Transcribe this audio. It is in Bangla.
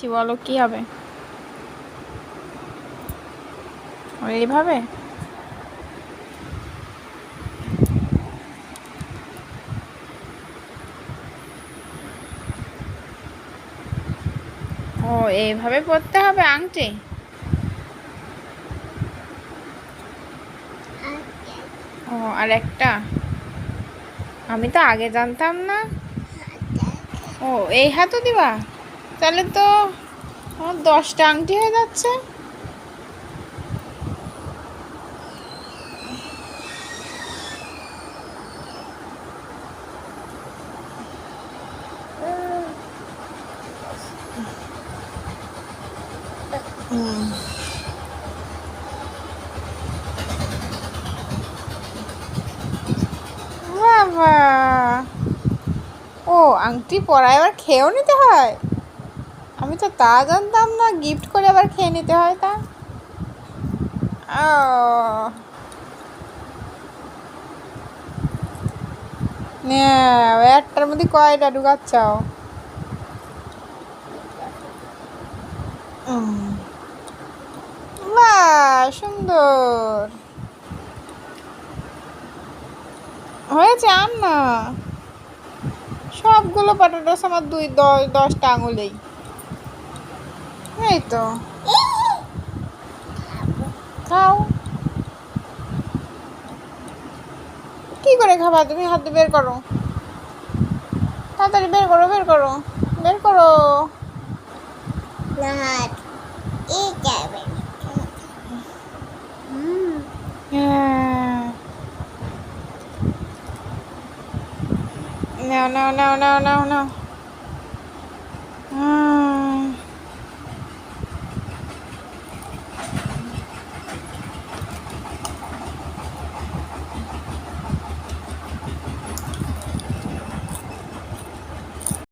দিচ্ছি বলো কি হবে? এইভাবে? ও, এইভাবে পড়তে হবে, আংটি? ও, আর একটা? আমি তো আগে জানতাম না। ও, এই হাতও দিবা? তাহলে তো আমার দশটা আংটি হয়ে যাচ্ছে। ও আংটি পরায় আবার খেয়েও নিতে হয়? আমি তো তা জানতাম না গিফট করে আবার খেয়ে নিতে হয় তা। একটার মধ্যে কয়টা ঢুকাচ্ছাও? বাহ, সুন্দর। হয়েছে আন না সবগুলো পটেটোস আমার দুই, দশ, দশটা আঙুলেই। এই তো খাও। কি করে খাবা তুমি? হাত দিয়ে বের করো। তাড়াতাড়ি বের করো বের করো বের করো. হ্যাঁ। নাও নাও নাও নাও নাও নাও।